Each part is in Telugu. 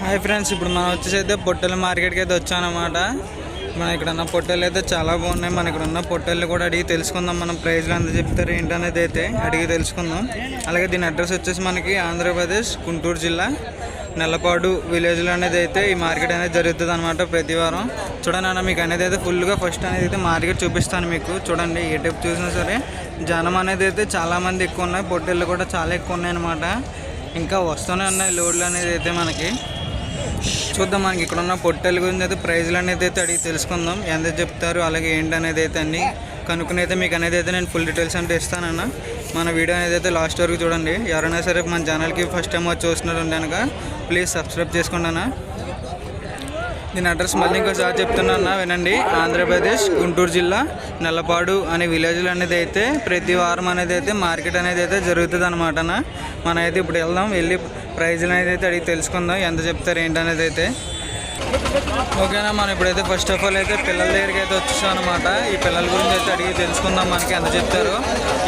హాయ్ ఫ్రెండ్స్ ఇప్పుడు మనం వచ్చేసి అయితే పొట్టెల మార్కెట్కి అయితే వచ్చానమాట మన ఇక్కడ ఉన్న పొట్టెలు అయితే చాలా బాగున్నాయి. మన ఇక్కడ ఉన్న పొట్టెలు కూడా అడిగి తెలుసుకుందాం. మనం ప్రైజ్లు ఎంత చెప్తారు ఏంటనేది అయితే అడిగి తెలుసుకుందాం. అలాగే దీని అడ్రస్ వచ్చేసి మనకి ఆంధ్రప్రదేశ్ గుంటూరు జిల్లా నెల్లపాడు విలేజ్లో అనేది అయితే ఈ మార్కెట్ అనేది జరుగుతుంది అనమాట ప్రతి వారం. చూడండి అన్న మీకు అనేది అయితే ఫుల్గా ఫస్ట్ అనేది అయితే మార్కెట్ చూపిస్తాను మీకు. చూడండి ఏ టైప్ చూసినా సరే జనం అనేది అయితే చాలామంది ఎక్కువ ఉన్నాయి. పొట్టెళ్ళు కూడా చాలా ఎక్కువ ఉన్నాయి అనమాట ఇంకా వస్తూనే ఉన్నాయి లోడ్లు అనేది అయితే మనకి. చూద్దాం మనకి ఇక్కడ ఉన్న పొట్టెల గురించి అయితే ప్రైజ్లు అనేది అయితే అడిగి తెలుసుకుందాం. ఎంత చెప్తారు అలాగే ఏంటి అనేది అయితే అన్ని కనుక్కుని అయితే మీకు అనేది అయితే నేను ఫుల్ డీటెయిల్స్ అంటే ఇస్తానన్న. మన వీడియో అనేది అయితే లాస్ట్ వరకు చూడండి. ఎవరైనా సరే మన ఛానల్కి ఫస్ట్ టైం వచ్చి చూస్తున్నారు కనుక ప్లీజ్ సబ్స్క్రైబ్ చేసుకోండి అన్న దీని అడ్రస్ మళ్ళీ ఇంకోసారి చెప్తున్నా వినండి. ఆంధ్రప్రదేశ్ గుంటూరు జిల్లా నల్లపాడు అనే విలేజ్లు అనేది అయితే ప్రతి వారం అనేది అయితే మార్కెట్ అనేది అయితే జరుగుతుంది అనమాట మనం అయితే ఇప్పుడు వెళ్దాం వెళ్ళి ప్రైజ్లు అనేది అయితే అడిగి తెలుసుకుందాం ఎంత చెప్తారు ఏంటనేది అయితే. ఓకేనా మనం ఇప్పుడైతే ఫస్ట్ ఆఫ్ ఆల్ అయితే పిల్లల దగ్గరికి అయితే వచ్చేసాం అనమాట ఈ పిల్లల గురించి అయితే అడిగి తెలుసుకుందాం మనకి ఎంత చెప్తారు.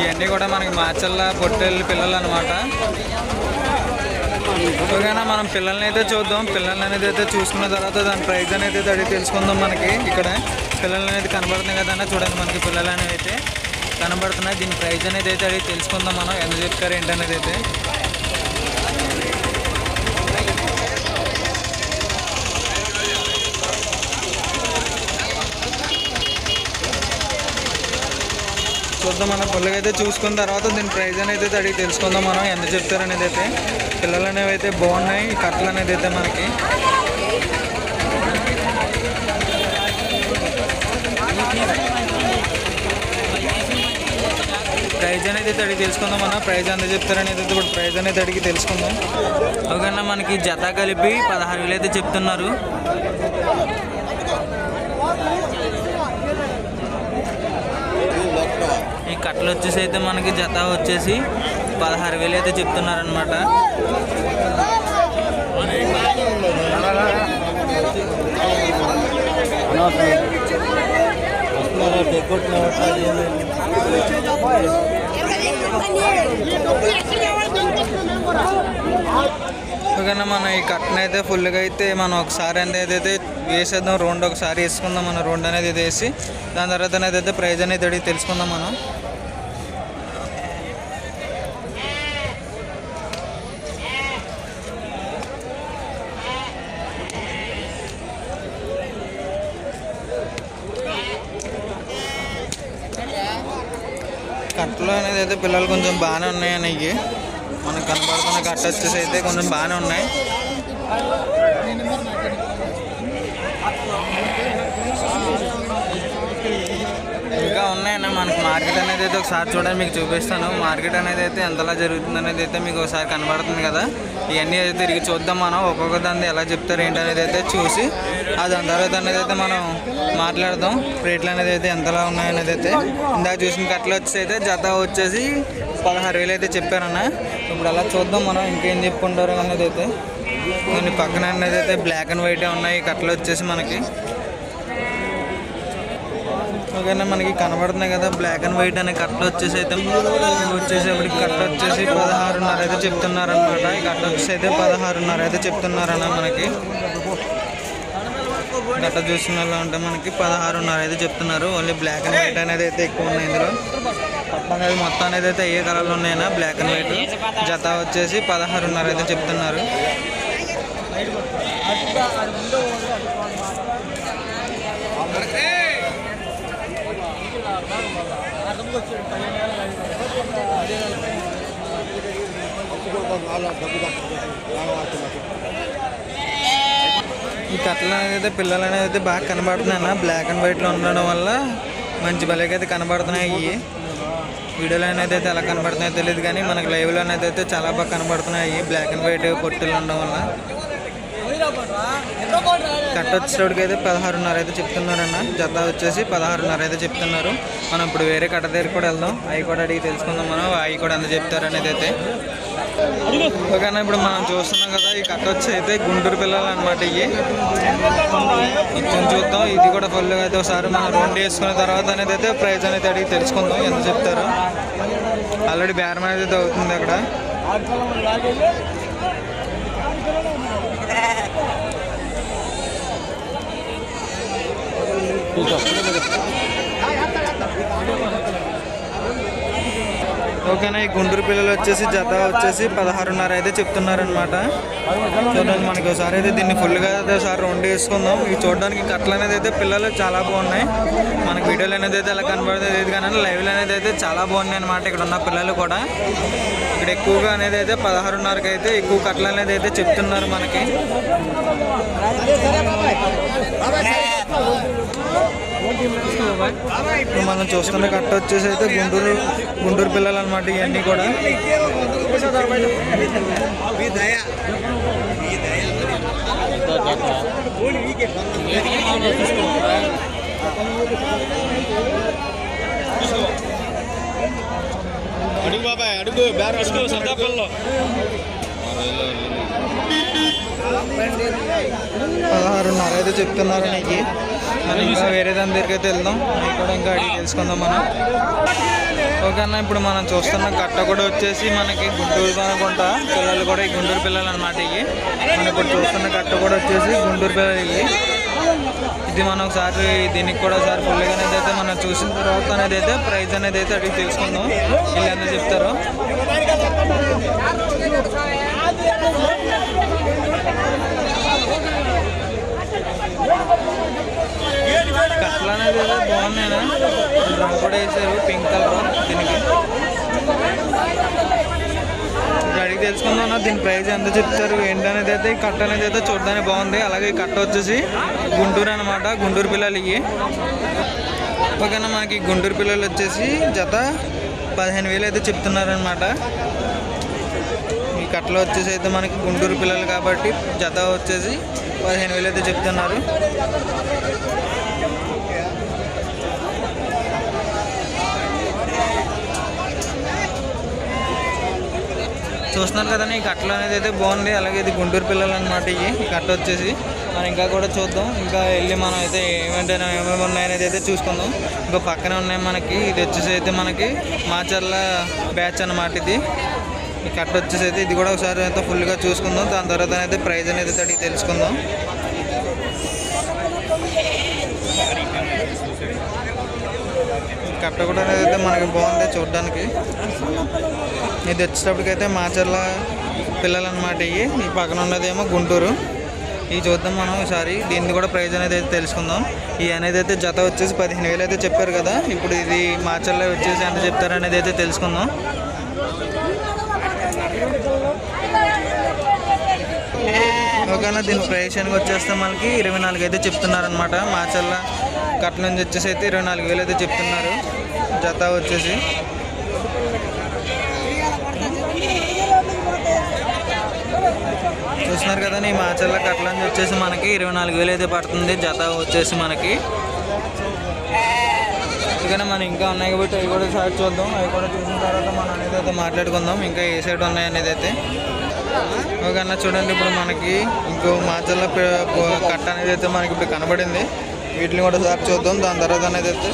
ఇవన్నీ కూడా మనకి మాచల్ల పొట్టెళ్ళి పిల్లలు అనమాట ఓకేనా మనం పిల్లల్ని అయితే చూద్దాం. పిల్లల్ని అనేది అయితే చూసుకున్న తర్వాత దాని ప్రైజ్ అనేది అయితే అడిగి తెలుసుకుందాం మనకి. ఇక్కడ పిల్లలు అనేది కనబడుతున్నాయి కదన్నా చూడండి మనకి పిల్లలు అనేవి అయితే కనబడుతున్నాయి. దీని ప్రైజ్ అనేది అయితే అడిగి తెలుసుకుందాం మనం. ఎంత చెప్తారు ఏంటనేది అయితే. చూద్దాం మన పిల్లలకి అయితే చూసుకున్న తర్వాత దీని ప్రైస్ అనేది అయితే అడిగి తెలుసుకుందాం మనం. ఎంత చెప్తారు అనేది అయితే. పిల్లలు అనేవి అయితే బాగున్నాయి. కట్టలు అనేది అయితే మనకి. ప్రైజ్ అనేది అయితే అడిగి తెలుసుకుందాం మనం ప్రైజ్ ఎంత చెప్తారనేది అయితే ఇప్పుడు ప్రైజ్ అనేది అడిగి తెలుసుకుందాం. ఓకేనా మనకి జత కలిపి పదహారు వేలు అయితే చెప్తున్నారు. వీళ్ళు వచ్చేసి అయితే మనకి జత వచ్చేసి పదహారు వేలు అయితే చెప్తున్నారనమాట ఓకేనా మనం ఈ కట్న అయితే ఫుల్గా అయితే మనం ఒకసారి అనేది అయితే వేసేద్దాం. రౌండ్ ఒకసారి వేసుకుందాం. మనం రౌండ్ అనేది వేసి దాని తర్వాత అనేది అయితే ప్రైజ్ అనేది అడిగి తెలుసుకుందాం మనం. కట్టలు అనేది అయితే పిల్లలు కొంచెం బాగానే ఉన్నాయి అనేవి మనకు కనబడుతున్న కట్ట వచ్చేసి అయితే కొంచెం బాగానే ఉన్నాయి. ఇంకా ఉన్నాయన్న మనకి మార్కెట్ అనేది అయితే ఒకసారి చూడండి మీకు చూపిస్తాను. మార్కెట్ అనేది అయితే ఎంతలా జరుగుతుంది అనేది అయితే మీకు ఒకసారి కనబడుతుంది కదా. ఇవన్నీ అయితే తిరిగి చూద్దాం మనం. ఒక్కొక్క దాన్ని ఎలా చెప్తారు ఏంటి అనేది అయితే చూసి అది తర్వాత అనేది అయితే మనం మాట్లాడదాం. రేట్లు అనేది అయితే ఎంతలా ఉన్నాయనేది అయితే. ఇందాక చూసిన కట్టలు వచ్చేసి అయితే జత వచ్చేసి పదహారు వేలు అయితే చెప్పారన్న. ఇప్పుడు అలా చూద్దాం మనం ఇంకేం చెప్పుకుంటారు అనేది అయితే. కొన్ని పక్కన అనేది అయితే బ్లాక్ అండ్ వైట్ ఉన్నాయి. కట్టలు వచ్చేసి మనకి. ఓకేనా మనకి కనబడుతున్నాయి కదా. బ్లాక్ అండ్ వైట్ అనే కట్టలు వచ్చేసి అయితే వచ్చేసి వచ్చేసేపటికి కట్ట వచ్చేసి పదహారున్నర అయితే చెప్తున్నారనమాట ఈ కట్ట వచ్చేసి అయితే పదహారున్నర అయితే చెప్తున్నారన్న మనకి. గట్ట చూసిన అంటే ఉంటే మనకి పదహారున్నర అయితే చెప్తున్నారు. ఓన్లీ బ్లాక్ అండ్ వైట్ అనేది అయితే ఎక్కువ ఉన్నాయి ఇందులో. అనేది మొత్తం అనేది అయితే ఏ కలర్లు ఉన్నాయన్నా బ్లాక్ అండ్ వైట్ జత వచ్చేసి పదహారున్నర అయితే చెప్తున్నారు. ఈ కట్టలు అనేది అయితే పిల్లలు అనేది అయితే బాగా కనబడుతున్నాయి బ్లాక్ అండ్ వైట్లో ఉండడం వల్ల మంచి భలేగా అయితే కనబడుతున్నాయి వీడియోలో అనేది అయితే ఎలా కనబడుతున్నాయో తెలియదు కానీ మనకి లైవ్లో అనేది అయితే చాలా బాగా కనబడుతున్నాయి బ్లాక్ అండ్ వైట్ పొట్టులు ఉండడం వల్ల. కట్ట వచ్చేటోడికి అయితే పదహారున్నర అయితే చెప్తున్నారన్న జత వచ్చేసి పదహారున్నర అయితే చెప్తున్నారు. మనం ఇప్పుడు వేరే కట్ట దగ్గర కూడా వెళ్దాం. అవి కూడా అడిగి తెలుసుకుందాం మనం. అవి కూడా ఎంత చెప్తారనేది అయితే. ఓకేనా ఇప్పుడు మనం చూస్తున్నాం కదా ఈ కట్ట వచ్చి అయితే గుంటూరు పిల్లలు అనమాట ఇవి ఇచ్చిన చూద్దాం. ఇది కూడా ఫుల్గా అయితే ఒకసారి మనం రెండు వేసుకున్న తర్వాత అనేది అయితే ప్రైజ్ అనేది అడిగి తెలుసుకుందాం. ఎంత చెప్తారు. ఆల్రెడీ బేరం అనేది అవుతుంది అక్కడ. ఓకేనా ఈ గుంటూరు పిల్లలు వచ్చేసి జత వచ్చేసి పదహారున్నర అయితే చెప్తున్నారనమాట చూడండి మనకి ఒకసారి అయితే దీన్ని ఫుల్గా అయితే ఒకసారి రౌండ్ వేసుకుందాం. ఇవి చూడడానికి కట్టలు అనేది అయితే పిల్లలు చాలా బాగున్నాయి. మనకి వీడియోలు అనేది అయితే అలా కనబడుతుంది ఇది కానీ లైవ్లో అనేది అయితే చాలా బాగున్నాయి అనమాట ఇక్కడ ఉన్న పిల్లలు కూడా. ఇక్కడ ఎక్కువగా అనేది అయితే పదహారున్నరకి అయితే ఎక్కువ కట్టలు అనేది అయితే చెప్తున్నారు మనకి. ఇప్పుడు మనం చూస్తున్న కట్ట వచ్చేసి అయితే గుంటూరు గుంటూరు పిల్లలు అనమాట ఇవన్నీ కూడా. అడుగు బాబాయ్ అడుగు. బేర అడుగు పదహారున్నర అయితే చెప్తున్నారు నీకు. ఇంకా వేరే దాని దగ్గరికి వెళ్దాం. ఇక్కడ కూడా ఇంకా అడిగి తెలుసుకుందాం మనం. ఓకే అన్న ఇప్పుడు మనం చూస్తున్న కట్ట కూడా వచ్చేసి మనకి గుంటూరు అనుకుంటా. పిల్లలు కూడా ఈ గుంటూరు పిల్లలు అనమాట ఇవి. మనం ఇప్పుడు చూస్తున్న కట్ట కూడా వచ్చేసి గుంటూరు పిల్లలు ఇవి. ఇది మనం ఒకసారి దీనికి కూడా ఒకసారి ఫుల్గా అనేది అయితే మనం చూసిన తర్వాత అనేది అయితే ప్రైస్ అనేది అయితే అడిగి తెలుసుకుందాం. వీళ్ళు ఎంత చెప్తారో కట్లు అనేది ఏదో రంగు కూడా వేసారు పింక్ కలర్ దీనికి. అడిగి తెలుసుకుందాం దీని ప్రైస్ ఎంత చెప్తారు ఏంటనేది అయితే ఈ కట్ట అనేది అయితే చూడడానికి బాగుంది. అలాగే ఈ కట్ట వచ్చేసి గుంటూరు అనమాట గుంటూరు పిల్లలు ఇవి పక్కన మనకి గుంటూరు పిల్లలు వచ్చేసి జత పదిహేను వేలు అయితే చెప్తున్నారనమాట ఈ కట్టలో వచ్చేసి అయితే మనకి గుంటూరు పిల్లలు కాబట్టి జత వచ్చేసి పదిహేను వేలు అయితే చెప్తున్నారు. చూస్తున్నారు కదండి ఈ కట్టలు అనేది అయితే బాగుంది. అలాగే ఇది గుంటూరు పిల్లలు అనమాట ఇవి. ఈ కట్ట వచ్చేసి మనం ఇంకా కూడా చూద్దాం. ఇంకా వెళ్ళి మనం అయితే ఏమంటైనా ఏమేమి ఉన్నాయనేది అయితే చూసుకుందాం. ఇంకా పక్కనే ఉన్నాయి మనకి. ఇది వచ్చేసి అయితే మనకి మాచర్ల బ్యాచ్ అన్నమాట ఇది. ఈ కట్ట వచ్చేసి అయితే ఇది కూడా ఒకసారి అయితే ఫుల్గా చూసుకుందాం. దాని తర్వాత అయితే ప్రైజ్ అనేది అడిగి తెలుసుకుందాం. ఈ కట్ట కూడా అనేది అయితే మనకి బాగుంది చూడడానికి. ఇది వచ్చేటప్పటికైతే మాచర్ల పిల్లలు అనమాట ఇవి ఈ పక్కన ఉన్నదేమో గుంటూరు. ఇవి చూద్దాం మనం ఈసారి. దీన్ని కూడా ప్రైజ్ అనేది అయితే తెలుసుకుందాం. ఈ అనేది అయితే జత వచ్చేసి పదిహేను వేలు అయితే చెప్పారు కదా. ఇప్పుడు ఇది మాచర్ల వచ్చేసి ఎంత చెప్తారు అనేది అయితే తెలుసుకుందాం. ఓకేనా దీని ప్రైసానికి వచ్చేస్తే మనకి ఇరవై నాలుగు అయితే చెప్తున్నారనమాట మాచర్ల కట్ల నుంచి వచ్చేసి అయితే ఇరవై నాలుగు వేలు అయితే చెప్తున్నారు. జత వచ్చేసి. చూస్తున్నారు కదా ఈ మాచర్ల కట్ల నుంచి వచ్చేసి మనకి ఇరవై నాలుగు వేలు అయితే పడుతుంది. జత వచ్చేసి మనకి. అందుకనే మనం ఇంకా ఉన్నాయి కాబట్టి అవి కూడా సార్ చూద్దాం. అవి కూడా చూసిన తర్వాత మనం అనేది అయితే మాట్లాడుకుందాం. ఇంకా ఏ సైడ్ ఉన్నాయి అనేది అయితే. ఓకే అన్న చూడండి ఇప్పుడు మనకి ఇంకో మాచర్ల కట్ట అనేది అయితే మనకి ఇప్పుడు కనబడింది. వీటిని కూడా సార్ చూద్దాం. దాని తర్వాత అనేది అయితే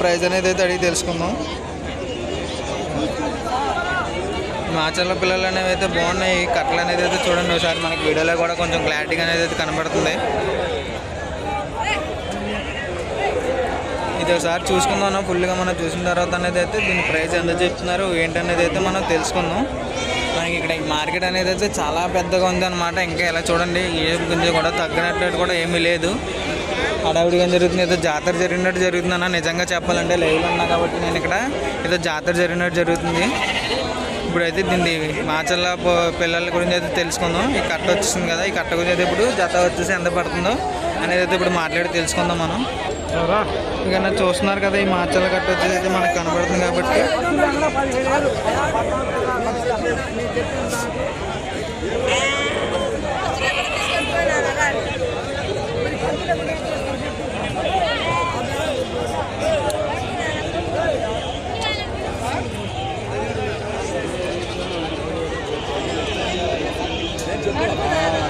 ప్రైస్ అనేది అయితే అడిగి తెలుసుకుందాం. మాచర్ల పిల్లలు అనేవి అయితే బాగున్నాయి. కట్టలు అనేది అయితే చూడండి ఒకసారి. మనకి వీడియోలో కూడా కొంచెం క్లారిటీగా అనేది అయితే కనబడుతుంది. ఇది ఒకసారి చూసుకుందాం ఫుల్గా మనం చూసిన తర్వాత అనేది అయితే దీని ప్రైస్ ఎంత చెప్తున్నారు ఏంటనేది అయితే మనం తెలుసుకుందాం. మనకి ఇక్కడ మార్కెట్ అనేది అయితే చాలా పెద్దగా ఉంది అనమాట ఇంకా ఎలా చూడండి ఏ గురించి కూడా తగ్గినట్టు కూడా ఏమీ లేదు. హడావిడిగా జరుగుతుంది? ఏదో జాతర జరిగినట్టు జరుగుతుందన్న నిజంగా చెప్పాలంటే లైవ్లో ఉన్నా కాబట్టి నేను ఇక్కడ ఏదో జాతర జరిగినట్టు జరుగుతుంది. ఇప్పుడైతే దీన్ని మాచల్ల పిల్లల గురించి అయితే తెలుసుకుందాం. ఈ కట్ట వచ్చేసింది కదా ఈ కట్ట గురించి అయితే ఇప్పుడు జత వచ్చేసి ఎంత పడుతుందో అనేది అయితే ఇప్పుడు మాట్లాడి తెలుసుకుందాం మనం. ఇక చూస్తున్నారు కదా ఈ మాచల్ల కట్ట వచ్చేసి అయితే మనకు కనబడుతుంది కాబట్టి.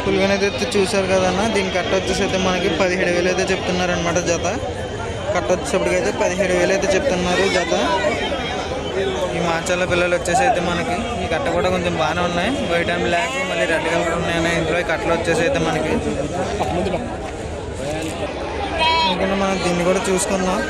పులిగన అయితే చూశారు కదన్న దీని కట్ట వచ్చేసి అయితే మనకి పదిహేడు వేలు అయితే చెప్తున్నారు అనమాట జత. కట్ట వచ్చేటప్పటికైతే పదిహేడు వేలు అయితే చెప్తున్నారు జత. ఈ మాచాల పిల్లలు వచ్చేసి అయితే మనకి ఈ కట్ట కూడా కొంచెం బాగానే ఉన్నాయి. వైట్ అండ్ బ్లాక్ మళ్ళీ రెడ్ కలర్ ఉన్నాయి ఇందులో ఈ కట్టలు వచ్చేసి అయితే మనకి. ఎందుకంటే మనం దీన్ని కూడా చూసుకుందాం.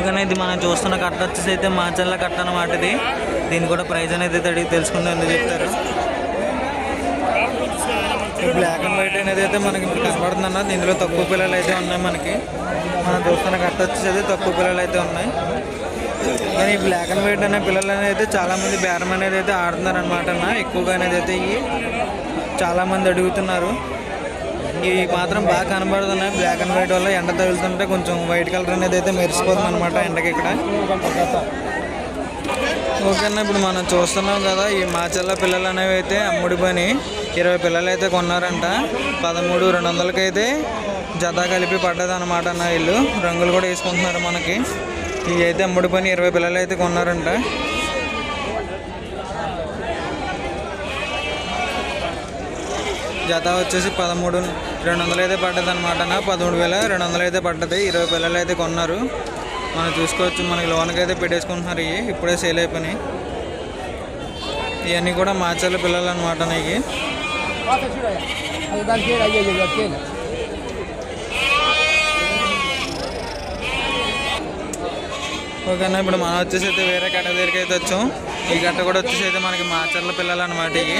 ఓకేనా ఇది మనం చూస్తున్న కట్ట వచ్చేసి అయితే మాచల్ల కట్ట అన్నమాట ఇది. దీని కూడా ప్రైస్ అనేది అడిగి తెలుసుకుందాం ఎందుకు చెప్తారు. బ్లాక్ అండ్ వైట్ అనేది అయితే మనకి ఇప్పుడు కనబడుతుంది అన్న దీనిలో తక్కువ పిల్లలు అయితే ఉన్నాయి మనకి. మనం చూస్తున్న కట్ట వచ్చేసి తక్కువ పిల్లలు అయితే ఉన్నాయి. కానీ ఈ బ్లాక్ అండ్ వైట్ అనే పిల్లలు అనేది అయితే చాలామంది బేరం అనేది అయితే ఆడుతున్నారు అనమాట అన్న. ఎక్కువగా అనేది అయితే ఇవి చాలామంది అడుగుతున్నారు. ఇవి మాత్రం బాగా కనబడుతున్నాయి. బ్లాక్ అండ్ వైట్ వల్ల ఎండ తగులుతుంటే కొంచెం వైట్ కలర్ అనేది అయితే మెరిసిపోతుంది అనమాట ఎండకి ఇక్కడ. ఓకేనా ఇప్పుడు మనం చూస్తున్నాం కదా ఈ మాచల్ల పిల్లలు అనేవి అయితే అమ్ముడి పని. ఇరవై పిల్లలు అయితే కొన్నారంట. పదమూడు రెండు వందలకి అయితే జత కలిపి పడ్డది అనమాట నా వీళ్ళు రంగులు కూడా వేసుకుంటున్నారు మనకి. ఇవి అయితే అమ్ముడి పని ఇరవై పిల్లలు అయితే కొన్నారంట. జత వచ్చేసి పదమూడు రెండు వందలు అయితే పడ్డది అనమాట పదమూడు వేల రెండు వందలు అయితే పడ్డది. ఇరవై పిల్లలు అయితే కొన్నారు. మనం చూసుకోవచ్చు మనకి లోన్కి అయితే పెట్టేసుకుంటున్నారు ఇవి ఇప్పుడే సేల్ అయిపోయినాయి. ఇవన్నీ కూడా మాచర్ల పిల్లలు అనమాట ఇవి ఓకేనా ఇప్పుడు మనం వచ్చేసి అయితే వేరే కట్ట దగ్గరికి అయితే వచ్చాం. ఈ కట్ట కూడా వచ్చేసి అయితే మనకి మాచర్ల పిల్లలు అనమాట ఇవి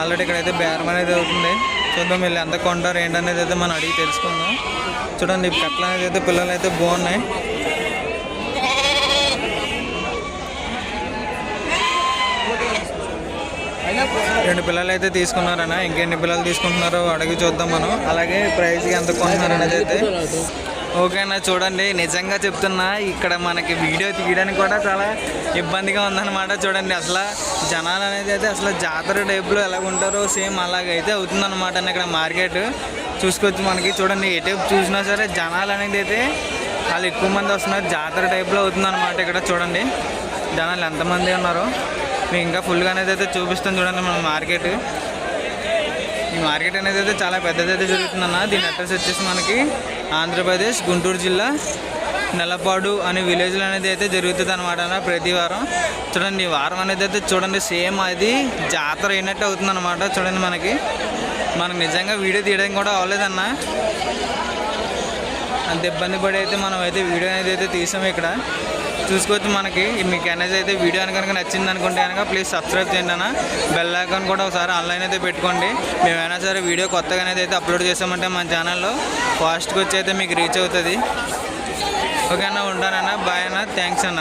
ఆల్రెడీ ఇక్కడైతే బేరం అనేది అవుతుంది. చూద్దాం వీళ్ళు ఎంత కొంటారు ఏంటనేది అయితే మనం అడిగి తెలుసుకుందాం. చూడండి కట్ల అనేది అయితే పిల్లలు అయితే బాగున్నాయి. రెండు పిల్లలు అయితే తీసుకున్నారన్న ఇంకెన్ని పిల్లలు తీసుకుంటున్నారో అడిగి చూద్దాం మనం. అలాగే ప్రైస్కి ఎంత కొంటున్నారు అనేది అయితే. ఓకేనా చూడండి నిజంగా చెప్తున్నా ఇక్కడ మనకి వీడియో తీయడానికి కూడా చాలా ఇబ్బందిగా ఉందన్నమాట చూడండి. అసలు జనాలు అనేది అయితే అసలు జాతర టైప్లో ఎలా ఉంటారో సేమ్ అలాగైతే అవుతుందన్నమాట అన్న ఇక్కడ మార్కెట్. చూసుకోవచ్చు మనకి చూడండి ఏ టైప్ చూసినా సరే జనాలు అనేది అయితే వాళ్ళు ఎక్కువ మంది వస్తున్నారు. జాతర టైప్లో అవుతుందన్నమాట ఇక్కడ చూడండి. జనాలు ఎంతమంది ఉన్నారు. మీకు ఇంకా ఫుల్గా అనేది అయితే చూపిస్తాను చూడండి మన మార్కెట్. ఈ మార్కెట్ అనేది అయితే చాలా పెద్దది అయితే జరుగుతుందన్న. దీని అడ్రస్ వచ్చేసి మనకి ఆంధ్రప్రదేశ్ గుంటూరు జిల్లా నెలపాడు అనే విలేజ్లో అనేది అయితే జరుగుతుంది అనమాట అన్న ప్రతి వారం. చూడండి ఈ వారం అనేది అయితే చూడండి సేమ్ అది జాతర అయినట్టు అవుతుంది అనమాట చూడండి మనకి. మనకు నిజంగా వీడియో తీయడం కూడా అవ్వలేదన్న. అంత ఇబ్బంది పడి అయితే మనం అయితే వీడియో అనేది అయితే తీసాము ఇక్కడ. చూసుకోవచ్చు మనకి. మీకు అనేది అయితే వీడియో కనుక నచ్చింది అనుకుంటే కనుక ప్లీజ్ సబ్స్క్రైబ్ చేయండి అన్న. బెల్ ఐకాన్ కూడా ఒకసారి ఆన్లైన్ అయితే పెట్టుకోండి. మేమైనా సరే వీడియో కొత్తగా అనేది అయితే అప్లోడ్ చేసామంటే మన ఛానల్లో ఫాస్ట్గా వచ్చి అయితే మీకు రీచ్ అవుతుంది. ఓకే అన్న ఉంటానన్న. బాయ్ అన్న. థ్యాంక్స్ అన్న.